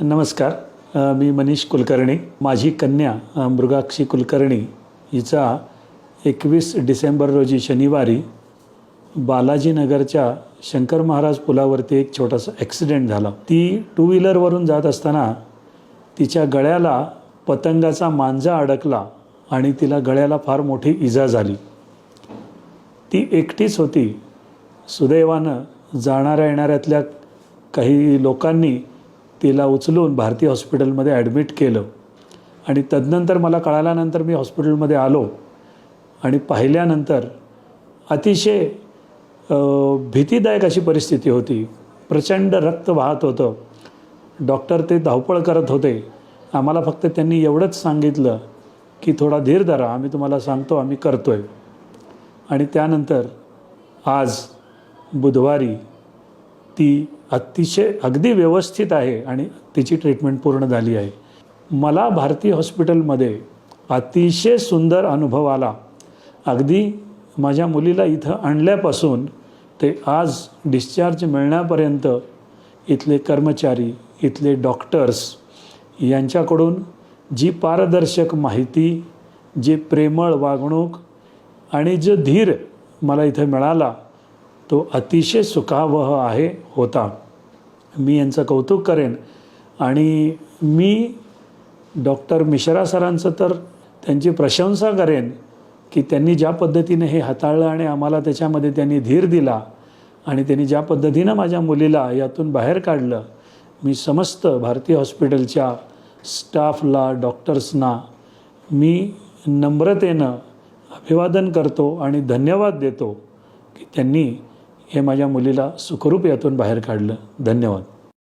नमस्कार. मी मनीष कुलकर्णी. माझी कन्या मृगाक्षी कुलकर्णी हिचा एकवीस डिसेंबर रोजी शनिवारी बालाजीनगरच्या शंकर महाराज पुलावरती एक छोटासा ॲक्सिडेंट झाला. ती टू व्हीलरवरून जात असताना तिच्या गळ्याला पतंगाचा मांजा अडकला आणि तिला गळ्याला फार मोठी इजा झाली. ती एकटीच होती. सुदैवानं जाणाऱ्या येणाऱ्यातल्या काही लोकांनी तिला उचलून भारती हॉस्पिटलमध्ये ॲडमिट केलं. आणि तदनंतर मला कळाल्यानंतर मी हॉस्पिटलमध्ये आलो. आणि पाहिल्यानंतर अतिशय भीतीदायक अशी परिस्थिती होती. प्रचंड रक्त वाहत होतं. डॉक्टर ते धावपळ करत होते. आम्हाला फक्त त्यांनी एवढंच सांगितलं की थोडा धीर धरा आम्ही तुम्हाला सांगतो आम्ही करतो आहे आणि त्यानंतर आज बुधवारी ती अतिशय अगदी व्यवस्थित आहे आणि तिची ट्रीटमेंट पूर्ण झाली आहे. मला भारती हॉस्पिटलमध्ये अतिशय सुंदर अनुभव आला. अगदी माझ्या मुलीला इथं आणल्यापासून ते आज डिस्चार्ज मिळण्यापर्यंत इथले कर्मचारी इथले डॉक्टर्स यांच्याकडून जी पारदर्शक माहिती जी प्रेमळ वागणूक आणि जो धीर मला इथं मिळाला तो अतिशय सुखावह आहे होता. मी यांचं कौतुक करेन. आणि मी डॉक्टर मिश्रा सरांचं तर त्यांची प्रशंसा करेन की त्यांनी ज्या पद्धतीने हे हाताळलं आणि आम्हाला त्याच्यामध्ये त्यांनी धीर दिला आणि त्यांनी ज्या पद्धतीनं माझ्या मुलीला यातून बाहेर काढलं मी समस्त भारतीय हॉस्पिटलच्या स्टाफला डॉक्टर्सना मी नम्रतेनं अभिवादन करतो आणि धन्यवाद देतो की त्यांनी हे माझ्या मुलीला सुखरूप यातून बाहेर काढलं. धन्यवाद.